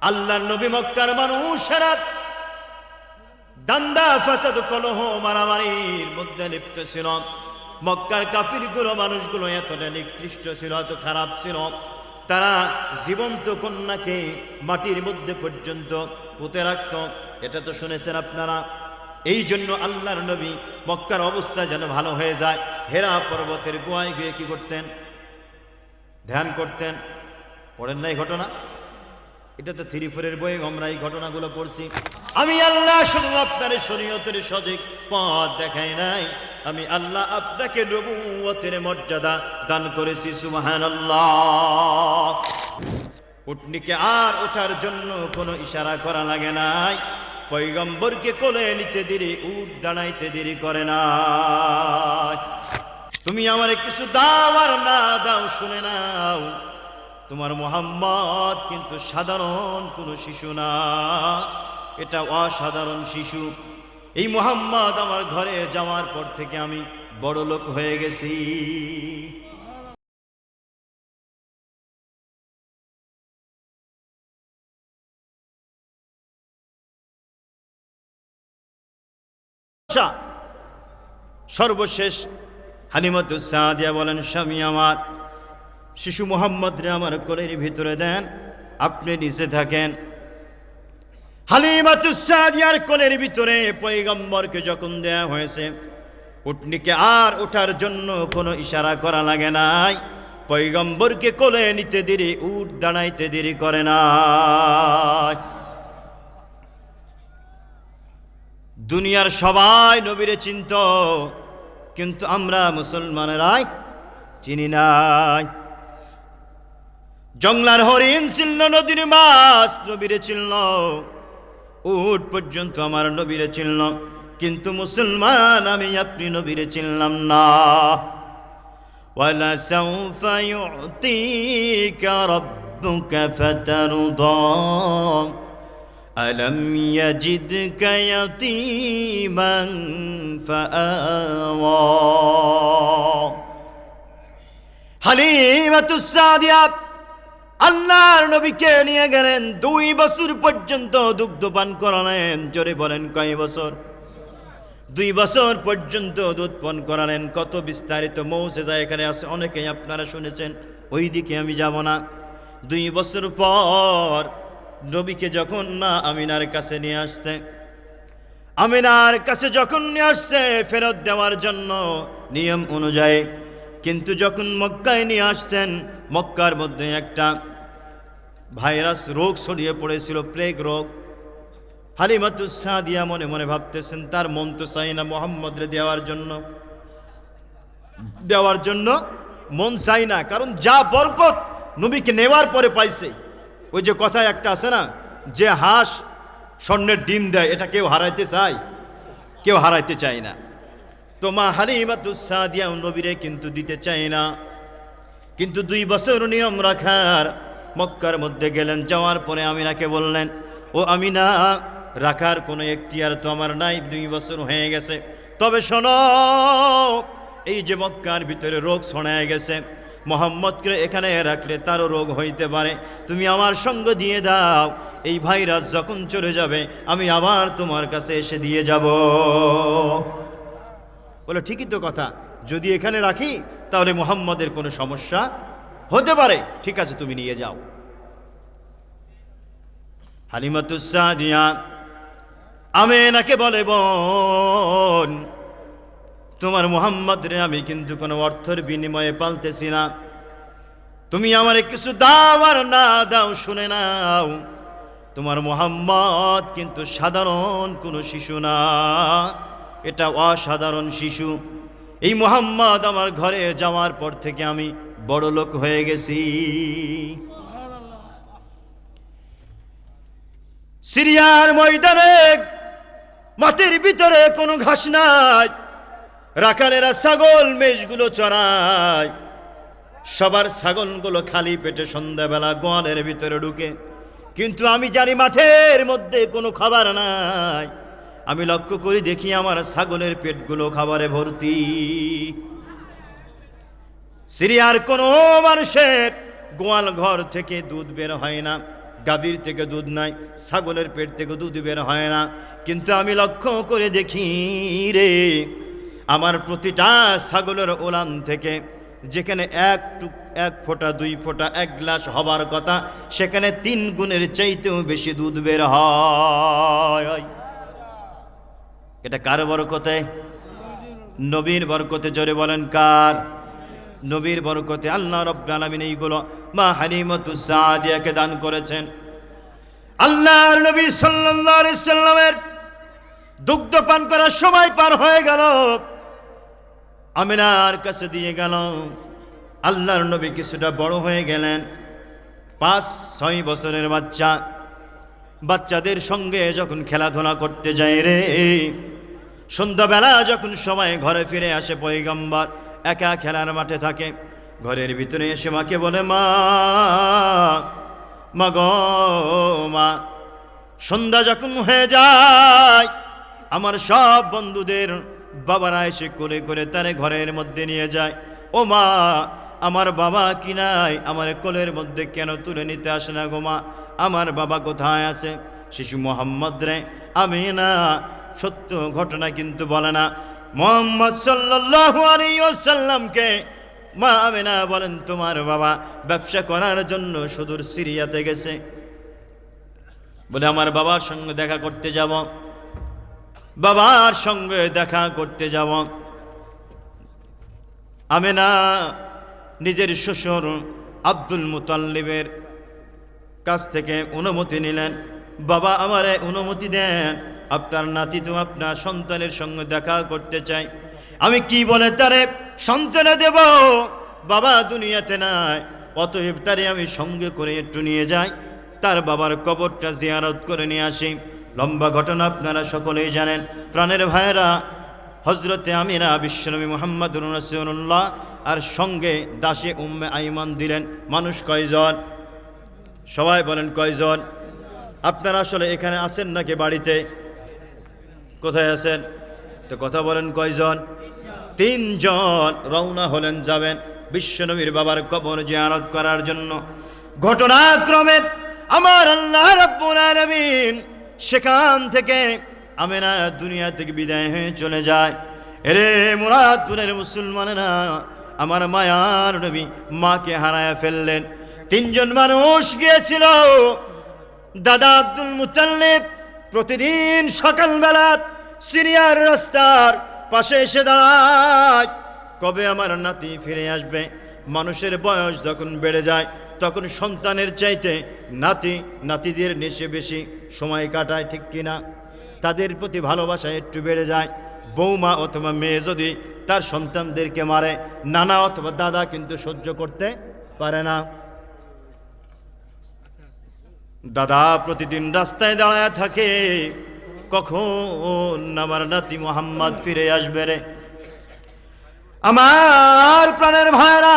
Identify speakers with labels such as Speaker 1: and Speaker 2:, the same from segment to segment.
Speaker 1: আল্লাহ নবী মক্কার মানুষেরা দান্দা ফাসাদ কলহ মারামারির মধ্যে লিপ্ত ছিল। মক্কার কাফিরগুলো, মানুষগুলো এতটা নিকৃষ্ট ছিল, এত খারাপ ছিল। তারা জীবন্ত কন্যাকে মাটির মধ্যে পর্যন্ত পুঁতে রাখত। এটা তো শুনেছেন আপনারা। এই জন্য আল্লাহর নবী মক্কার অবস্থা যেন ভালো হয়ে যায়। হেরা পর্বতের গোয়ায় গিয়ে কি করতেন? ধ্যান করতেন। পড়েন নাই ঘটনা? এটা তো থ্রি ফোরের বই, আমরা এই ঘটনাগুলো পড়ছি। আমি আল্লাহ শুধু আপনার শরীয়তের সঠিক পথ দেখাই নাই। আমি আল্লাহ আপনাকে নবুয়তের মর্যাদা দান করেছি সুবহান উটনিকে আর ওঠার জন্য কোনো ইশারা করা লাগে নাই। পৈগম্বরকে কোলে নিতে দেরি উঠ দাঁড়াইতে দেরি করে না তুমি আমারে কিছু দাও আর না দাও, শুনে নাও। তোমার মোহাম্মদ কিন্তু সাধারণ কোনো শিশু না। এটা অসাধারণ শিশু। এই মোহাম্মদ আমার ঘরে যাওয়ার পর থেকে আমি বড় লোক হয়ে গেছি। আচ্ছা, সর্বশেষ হালিমতুসাদিয়া বলেন স্বামী আমার শিশু মোহাম্মদ রে আমার কোলের ভিতরে দেন, আপনি নিচে থাকেন। হালিমাতুসাদিয়ার কোলের ভিতরে পৈগম্বরকে যখন দেয়া হয়েছে, উটনিকে আর ওঠার জন্য কোনো ইশারা করা লাগে নাই। পৈগম্বরকে কোলে নিতে দেরি উঠ দাঁড়াইতে দেরি করে না দুনিয়ার সবাই নবীরে চিন্ত, কিন্তু আমরা মুসলমানেরাই চিনি নাই। জংলার হরিণ ছিল নদীর মাছ নবীরে চিনল উট পর্যন্ত আমার নবীরে চিনল কিন্তু মুসলমান আমি আপনি নবীরে চিনলাম না ولسوف يعطيك ربك فترضى ألم يجدك يتيما فآوى হালিমাতুসাদিয়া আল্লাহর নবীকে নিয়ে গেলেন, দুই বছর পর্যন্ত দুগ্ধ পান করালেন। জোরে বলেন, কয় বছর? দুই বছর পর্যন্ত দুধ পান করালেন। কত বিস্তারিত মৌসে যায় এখানে আছে, অনেকেই আপনারা শুনেছেন ওই দিকে আমি যাব না। দুই বছর পর নবীকে যখন না আমিনার কাছে নিয়ে আসছে, আমিনার কাছে যখন নিয়ে আসছে, ফেরত দেওয়ার জন্য নিয়ম অনুযায়ী, কিন্তু যখন মক্কায় নিয়ে আসছেন মক্কার মধ্যে একটা ভাইরাস রোগ ছড়িয়ে পড়েছিল, প্লেগ রোগ। হালিমাতুসাদিয়া মনে মনে ভাবতেছেন, তার মন তো চাই না মোহাম্মদরে দেওয়ার জন্য। দেওয়ার জন্য মন চাই না, কারণ যা বরকত নবীকে নেওয়ার পরে পাইছে। ওই যে কথা একটা আছে না, যে হাঁস স্বর্ণের ডিম দেয়, এটা কেউ হারাইতে চায়, কেউ হারাইতে চায় না। তো মা হালিমাতুসাদিয়া নবীরে কিন্তু দিতে চায় না। কিন্তু দুই বছর নিয়ম রাখার, মক্কার মধ্যে গেলেন, যাওয়ার পরে আমিনাকে বললেন, ও আমিনা, রাখার কোনো এখতিয়ার তো আমার নাই, দুই বছর হয়ে গেছে। তবে শোনো, এই যে মক্কার ভিতরে রোগ ছড়ায় গেছে, মোহাম্মদকে এখানে রাখলে তারও রোগ হইতে পারে। তুমি আমার সঙ্গ দিয়ে দাও, এই ভাইরাস যখন চলে যাবে, আমি আবার তোমার কাছে এসে দিয়ে যাব। বলে ঠিকই তো কথা। যদি এখানে রাখি, তাহলে মোহাম্মদের কোনো সমস্যা হতে পারে। ঠিক আছে, তুমি নিয়ে যাও। হালিমাতুসাদিয়া আমেনাকে বলে বোন, তোমার মোহাম্মদ রে আমি কিন্তু কোনো অর্থের বিনিময়ে পালতেছি না। তুমি আমারে কিছু দাও আর না দাও শুনে নাও। তোমার মোহাম্মদ কিন্তু সাধারণ কোনো শিশু না। এটা অসাধারণ শিশু। এই মোহাম্মদ আমার ঘরে যাওয়ার পর থেকে আমি বড় লোক হয়ে গেছি। সিরিয়ার ময়দানে মাটির ভিতরে কোনো ঘাস নাই, রাখালেরা ছাগল মেষগুলো চড়ায়। সবার ছাগলগুলো খালি পেটে সন্ধ্যাবেলা গোয়ালের ভিতরে ঢুকে। কিন্তু আমি জানি মাঠের মধ্যে কোনো খাবার নাই। আমি লক্ষ্য করি দেখি আমার ছাগলের পেটগুলো খাবারে ভর্তি। সিরিয়ার কোনো মানুষের গোয়াল ঘর থেকে দুধ বের হয় না, গাভীর থেকে দুধ নাই, ছাগলের পেট থেকে দুধ বের হয় না। কিন্তু আমি লক্ষ্য করে দেখি রে, আমার প্রতিটা ছাগলের ওলান থেকে যেখানে এক টুক, এক ফোঁটা, দুই ফোঁটা, এক গ্লাস হবার কথা, সেখানে তিন গুণের চাইতেও বেশি দুধ বের হয়। এটা কার বরকতে? নবীর বরকতে জোরে বলেন কার? নবীর বরকতে আল্লাহ রব্বুল আলামিন এইগুলো মা হালিমাতু সাদিয়াকে দান করেছেন। আল্লাহর নবী সাল্লামের দুগ্ধ পান করার সময় পার হয়ে গেল। আমিনার কাছে দিয়ে গেল। আল্লাহর নবী কিছুটা বড় হয়ে গেলেন। পাঁচ, ছয় বছরের বাচ্চা। বাচ্চাদের সঙ্গে যখন খেলাধুলা করতে যায় রে সন্ধ্যাবেলা যখন সময় ঘরে ফিরে আসে, পয়গম্বর একা খেলার মাঠে থাকে। ঘরের ভিতরে এসে মাকে বলে, মা মা গো, মা, সন্ধ্যা যখন হয়ে যায়, আমার সব বন্ধুদের বাবারা এসে করে করে তারে ঘরের মধ্যে নিয়ে যায়। ও মা, আমার বাবা কি নাই? আমার কোলের মধ্যে কেন তুলে নিতে আসে না গো মা? আমার বাবা কোথায় আছে? শিশু মোহাম্মদ রে, আমি না সত্য ঘটনা কিন্তু বলে না। মোহাম্মদ ওয়াসাল্লামকে মা আমেনা বলেন, তোমার বাবা ব্যবসা করার জন্য সুদূর সিরিয়াতে গেছে। বলে, আমার বাবার সঙ্গে দেখা করতে যাব। বাবার সঙ্গে দেখা করতে যাব। আমেনা নিজের শ্বশুর আব্দুল মুতাল্লিবের কাছ থেকে অনুমতি নিলেন। বাবা আমারে অনুমতি দেন। আপনার নাতি তো আপনার সন্তানের সঙ্গে দেখা করতে চাই আমি কি বলে তারে সন্তানে দেব? বাবা দুনিয়াতে নাই। অতএব তারে আমি সঙ্গে করে একটু নিয়ে যাই। তার বাবার কবরটা জিয়ারত করে নিয়ে আসি। লম্বা ঘটনা আপনারা সকলেই জানেন। প্রাণের ভাইয়েরা হজরতে আমিরা বিশ্বনবী মোহাম্মদ রসুল্লাহ আর সঙ্গে দাসে উম্মে আইমান দিলেন। মানুষ কয়জন? সবাই বলেন কয়জন? আপনারা আসলে এখানে আছেন নাকি বাড়িতে? কোথায় আছেন? তো কথা বলেন কয়জন? তিনজন রওনা হলেন যাবেন বিশ্বনবীর বাবার কবর জিয়ারত করার জন্য। ঘটনাক্রমে আমার আল্লাহ রাব্বুল আলামিন সেখান থেকে আমেনা দুনিয়া থেকে বিদায় হয়ে চলে যায়। এরে মুরাদপুরের মুসলমানেরা, আমার মায়ার নবী মাকে হারায় ফেললেন। তিনজন মানুষ গিয়েছিল। দাদা আব্দুল মুতাল্লিব প্রতিদিন সকালবেলা সিরিয়ার রাস্তার পাশে এসে দাঁড়ায়। কবে আমার নাতি ফিরে আসবে? মানুষের বয়স যখন বেড়ে যায়, তখন সন্তানের চাইতে নাতি, নাতিদের নেশে বেশি সময় কাটায়, ঠিক কিনা তাদের প্রতি ভালোবাসা একটু বেড়ে যায়। বৌমা অথবা মেয়ে যদি তার সন্তানদেরকে মারে, নানা অথবা দাদা কিন্তু সহ্য করতে পারে না। দাদা প্রতিদিন রাস্তায় দাঁড়ায় থাকে। কখন আমার নাতি মোহাম্মদ ফিরে আসবে রে? আমার প্রাণের ভাইরা,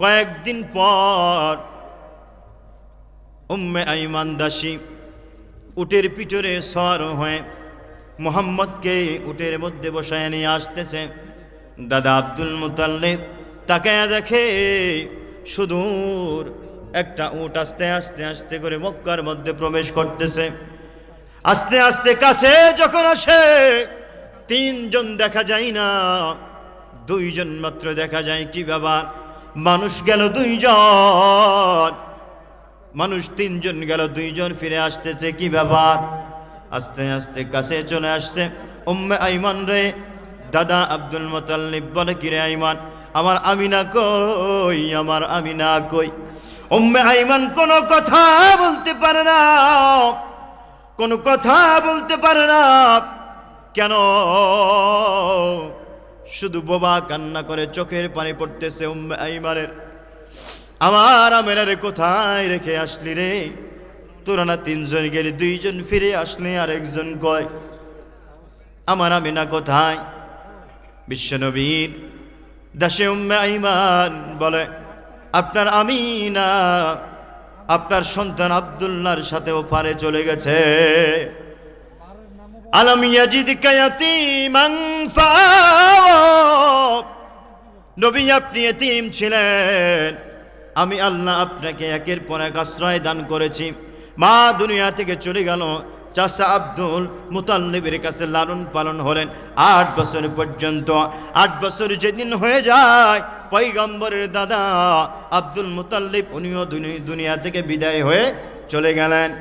Speaker 1: কয়েকদিন পর উম্মে আইমান দাসী উটের পিছরে সর হয়ে মোহাম্মদকে উটের মধ্যে বসায় নিয়ে আসতেছে। দাদা আব্দুল মুতাল্লিব তাকে দেখে সুদূর একটা উট আস্তে আস্তে আস্তে করে মক্কার মধ্যে প্রবেশ করতেছে। আস্তে আস্তে কাছে যখন আসে, তিনজন দেখা যায় না, দুইজন মাত্র দেখা যায়। কি ব্যাপার? মানুষ গেল দুইজন। মানুষ তিনজন গেল দুইজন, ফিরে আসতেছে। কি ব্যাপার? আস্তে আস্তে কাছে চলে আসছে। উম্মে আইমান রে, দাদা আব্দুল মোতাল্লিব বলে, কিরে আইমান, আমার আমিনা কই? আমার আমিনা কই? উম্মে আইমান কোনো কথা বলতে পারে না। কোনো কথা বলতে পারে না। কেন? শুধু বোবা কান্না করে চোখের পানি পড়তেছে উম্মে আইমানের। আমার আমেরারে কোথায় রেখে আসলি রে? তোরা না তিনজন গেলি দুইজন ফিরে আসলে আর একজন কয়? আমার আমিনা কোথায়? বিশ্বনবীর দাসে উম্মে আইমান বলে আপনার আমিনা, আপনার সন্তান আবদুল্লার সাথে ওপারে চলে গেছে। নবী, আপনি এতিম ছিলেন। আমি আল্লাহ আপনাকে একের পর এক আশ্রয় দান করেছি। মা দুনিয়া থেকে চলে গেল। চাষা আব্দুল মুতাল্লিবের কাছে লালন পালন হলেন। আট বছর পর্যন্ত, আট বছর যেদিন হয়ে যায় পৈগম্বরের দাদা আব্দুল মুতাল্লিব, উনিও দুনি- দুনিয়া থেকে বিদায় হয়ে চলে গেলেন।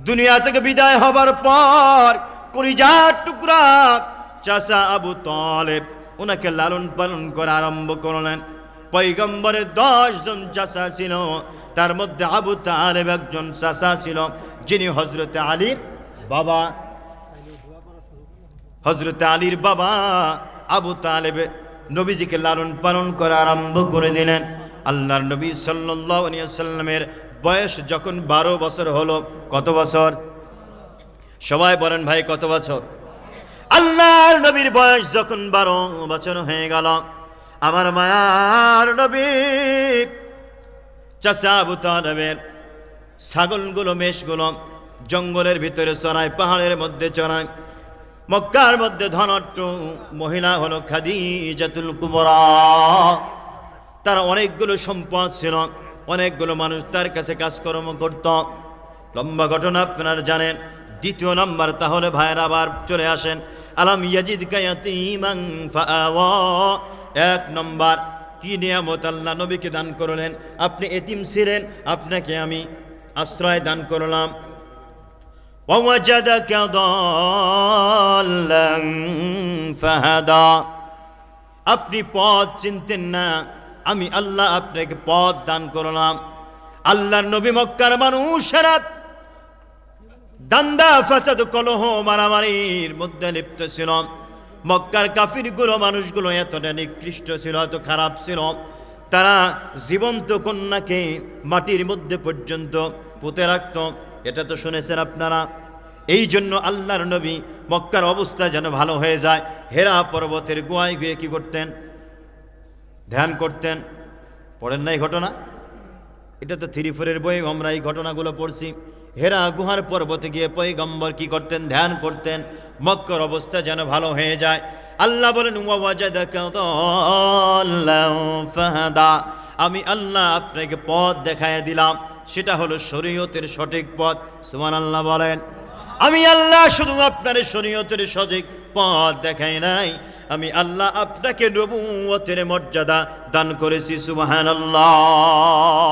Speaker 1: দুনিয়া থেকে বিদায় হবার পর কলিজার টুকরা চাষা আবু তলেব ওনাকে লালন পালন করা আরম্ভ করলেন। পৈগম্বরের দশজন চাষা ছিল, তার মধ্যে আবু তালেব একজন চাষা ছিল। যিনি হজরতে আলীর বাবা। হজরত আলীর বাবা আবু তালেব নবীজিকে লালন পালন করা আরম্ভ করে দিলেন। আল্লাহর নবী সাল্লামের বয়স যখন বারো বছর হলো, কত বছর? সবাই বলেন ভাই, কত বছর? আল্লাহর নবীর বয়স যখন বারো বছর হয়ে গেল, আমার মায়ার নবী চাষা আবু তালেবের ছাগলগুলো মেষগুলো, জঙ্গলের ভিতরে চড়ায়, পাহাড়ের মধ্যে চড়ায়। মক্কার মধ্যে ধনট্ট মহিলা হলো খাদিজাতুল কুবরা। তার অনেকগুলো সম্পদ ছিল, অনেকগুলো মানুষ তার কাছে কাজকর্ম করত। লম্বা ঘটনা আপনারা জানেন। দ্বিতীয় নম্বর, তাহলে ভাইয়ের আবার চলে আসেন। আলাম ইয়াজিদ কায়াতিমাং এক নম্বর, কি নিয়ামত আল্লাহ নবীকে দান করলেন? আপনি এতিম ছিলেন, আপনাকে আমি আশ্রয় দান করলাম। আপনি পথ চিনতেন না, আমি আল্লাহ আপনাকে পথ দান করলাম। আল্লাহর নবী মক্কার মানুষের দান্দা ফাসাদ কলহ মারামারির মধ্যে লিপ্ত ছিল। মক্কার কাফিরগুলো, মানুষগুলো এতটা নিকৃষ্ট ছিল, এত খারাপ ছিল। তারা জীবন্ত কন্যাকে মাটির মধ্যে পর্যন্ত পুঁতে রাখত, এটা তো শুনেছেন আপনারা। এই জন্য আল্লাহর নবী মক্কার অবস্থা যেন ভালো হয়ে যায়। হেরা পর্বতের গোয়ায় গিয়ে কি করতেন? ধ্যান করতেন। পড়েন না এই ঘটনা? এটা তো থ্রি ফোরের বই, আমরা এই ঘটনাগুলো পড়ছি। হেরা গুহার পর্বতে গিয়ে পৈগম্বর কি করতেন? ধ্যান করতেন। মক্কর অবস্থা যেন ভালো হয়ে যায়। আল্লাহ বলেন। আমি আল্লাহ আপনাকে পথ দেখায় দিলাম। সেটা হলো শরীয়তের সঠিক পথ। সুমান আল্লাহ বলেন, আমি আল্লাহ শুধু আপনার শরীয়তের সঠিক পথ দেখাই নাই। আমি আল্লাহ আপনাকে নবুয়তের মর্যাদা দান করেছি, সুবহানাল্লাহ।